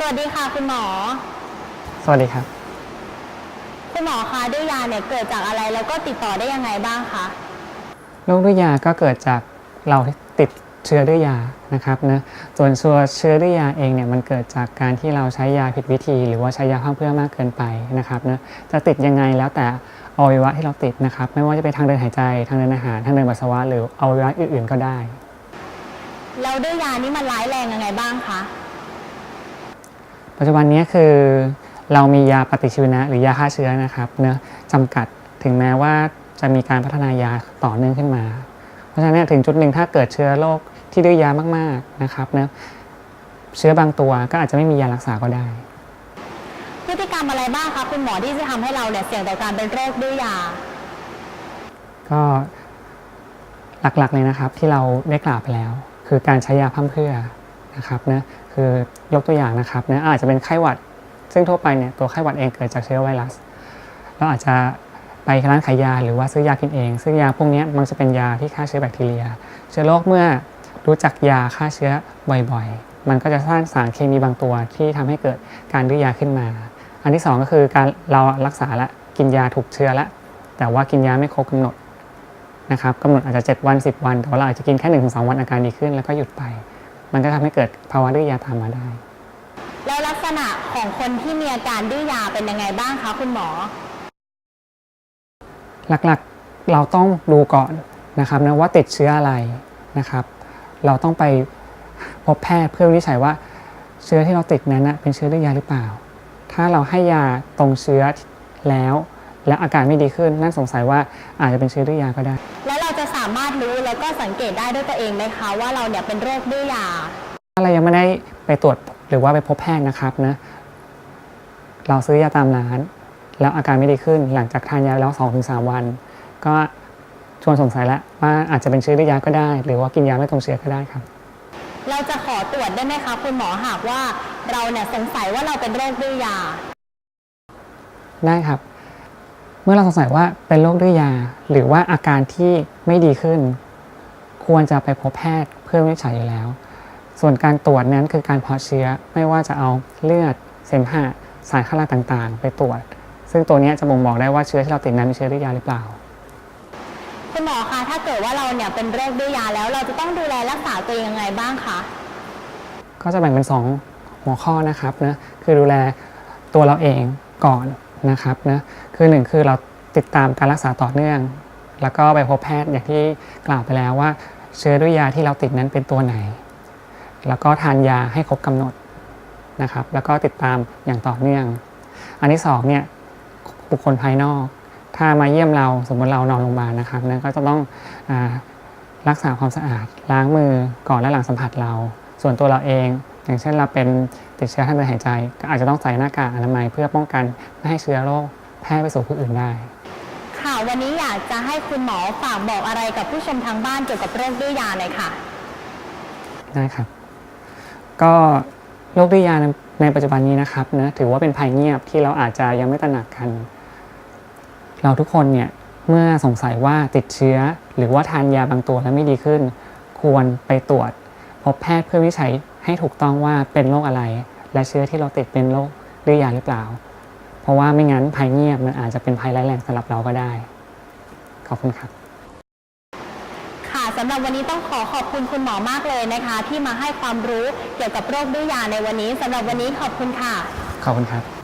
สวัสดีค่ะคุณหมอ สวัสดีครับ คุณหมอคะดื้อยาเนี่ยเกิดจากอะไรแล้วก็ติดต่อได้ยังไงบ้างคะโรคดื้อยาก็เกิดจากเราที่ติดเชื้อดื้อยานะครับนะส่วนตัวเชื้อดื้อยาเองเนี่ยมันเกิดจากการที่เราใช้ยาผิดวิธี หรือว่าใช้ยาพร่ำเพรื่อมากเกินไปนะครับนะจะติดยังไงแล้วแต่อวัยวะที่เราติดนะครับ ไม่ว่าจะเป็นทางเดินหายใจทางเดินอาหารทางเดินปัสสาวะหรืออวัยวะอื่นๆก็ได้ แล้วดื้อยานี่มันร้ายแรงยังไงบ้างคะ ปัจจุบันนี้คือเรามียาปฏิชีวนะหรือยาฆ่าเชื้อนะครับเนื้อะจำกัดถึงแม้ว่าจะมีการพัฒนายาต่อเนื่องขึ้นมา เพราะฉะนั้นเนยถึงจุดหนึ่งถ้าเกิดเชื้อโรคที่ดื้อยามากๆนะครับเนะเชื้อบางตัวก็อาจจะไม่มียารักษาก็ได้ พฤติกรรมอะไรบ้างคะคุณหมอที่จะทำให้เราเนี่ยเสี่ยงต่อการเป็นโรคดื้อยา ก็หลักๆเลยนะครับที่เราได้กล่าวไปแล้ว คือการใช้ยาพร่ำเพรื่อ นะครับนะคือยกตัวอย่างนะครับนะอาจจะเป็นไข้หวัด ซึ่งทั่วไปเนี่ยตัวไข้หวัดเองเกิดจากเชื้อไวรัสเราอาจจะไปร้านขายยาหรือว่าซื้อยากินเอง ซึ่งยาพวกนี้มันจะเป็นยาที่ฆ่าเชื้อแบคทีเรีย เชื้อโรคเมื่อรู้จักยาฆ่าเชื้อบ่อยๆ มันก็จะสร้างสารเคมีบางตัวที่ทำให้เกิดการดื้อยาขึ้นมา อันที่สองก็คือการเรารักษาละกินยาถูกเชื้อละแต่ว่ากินยาไม่ครบกำหนดนะครับกำหนดอาจจะ 7 วัน 10 วัน แต่ว่าเราอาจจะกินแค่1นถึงสวันอาการดีขึ้นแล้วก็หยุดไป มันก็ทำให้เกิดภาวะดื้อยาตามมาได้ แล้วลักษณะของคนที่มีอาการดื้อยาเป็นยังไงบ้างคะคุณหมอ หลักๆเราต้องดูก่อนนะครับนะว่าติดเชื้ออะไรนะครับ เราต้องไปพบแพทย์เพื่อวินิจฉัยว่าเชื้อที่เราติดนั้นนะเป็นเชื้อดื้อยาหรือเปล่า ถ้าเราให้ยาตรงเชื้อแล้ว แล้วอาการไม่ดีขึ้นนั่นสงสัยว่าอาจจะเป็นเชื้อดื้อยาก็ได้แล้วเราจะสามารถรู้แล้วก็สังเกตได้ด้วยตัวเองไหมคะว่าเราเนี่ยเป็นโรคดื้อยา ถ้าเรายังไม่ได้ไปตรวจหรือว่าไปพบแพทย์นะครับนะเราซื้อยาตามร้าน แล้วอาการไม่ดีขึ้นหลังจากทานยาแล้ว2อถึงสวัน ก็ชวนสงสัยแล้วว่าอาจจะเป็นเชื้อดื้อยาก็ได้ หรือว่ากินยาไม่ตรงเชื้อก็ได้ครับ เราจะขอตรวจได้ไหมคะคุณหมอหากว่าเราเนี่ยสงสัยว่าเราเป็นโรคดื้อยา ได้ครับเมื่อเราสงสัยว่าเป็นโรคดื้อยา หรือว่าอาการที่ไม่ดีขึ้น ควรจะไปพบแพทย์เพื่อวินิจฉัยอยู่แล้ว ส่วนการตรวจนั้นคือการเพาะเชื้อไม่ว่าจะเอาเลือด เสมหะสารคัดหลั่งต่างๆ ไปตรวจ ซึ่งตัวเนี้ยจะบ่งบอกได้ว่าเชื้อที่เราติดนั้นเป็นเชื้อดื้อยาหรือเปล่าคุณหมอคะถ้าเกิดว่าเราเนี่ยเป็นโรคดื้อยาแล้วเราจะต้องดูแลรักษาตัวเองยังไงบ้างคะก็จะแบ่งเป็น 2 หัวข้อนะครับนะคือดูแลตัวเราเองก่อน นะครับนะคือหนึ่งคือเราติดตามการรักษาต่อเนื่อง แล้วก็ไปพบแพทย์อย่างที่กล่าวไปแล้วว่า เชื้อด้วยยาที่เราติดนั้นเป็นตัวไหน แล้วก็ทานยาให้ครบกำหนดนะครับ แล้วก็ติดตามอย่างต่อเนื่อง อันที่สองเนี่ยบุคคลภายนอก ถ้ามาเยี่ยมเราสมมติเรานอนโรงพยาบาลนะครับนะก็จะต้องอรักษาความสะอาดล้างมือก่อนและหลังสัมผัสเรา ส่วนตัวเราเอง อย่างเช่นเราเป็นติดเชื้อทางเดินหายใจ ก็อาจจะต้องใส่หน้ากากอนามัยเพื่อป้องกันไม่ให้เชื้อโรคแพร่ไปสู่ผู้อื่นได้ ค่ะวันนี้อยากจะให้คุณหมอฝากบอกอะไรกับผู้ชมทางบ้านเกี่ยวกับโรคดื้อยาหน่อยค่ะได้ครับ ก็โรคดื้อยาในในปัจจุบันนี้นะครับนะถือว่าเป็นภัยเงียบที่เราอาจจะยังไม่ตระหนักกัน เราทุกคนเนี่ยเมื่อสงสัยว่าติดเชื้อหรือว่าทานยาบางตัวแล้วไม่ดีขึ้น ควรไปตรวจพ บแพทย์เพื่อวินิจฉัยให้ถูกต้องว่าเป็นโรคอะไร และเชื้อที่เราติดเป็นโรคดื้อยาหรือเปล่า เพราะว่าไม่งั้นภัยเงียบมันอาจจะเป็นภัยร้ายแรงสำหรับเราก็ได้ ขอบคุณครับค่ะสำหรับวันนี้ต้องขอขอบคุณคุณหมอมากเลยนะคะ ที่มาให้ความรู้เกี่ยวกับโรคดื้อยาในวันนี้สำหรับวันนี้ขอบคุณค่ะ ขอบคุณครับ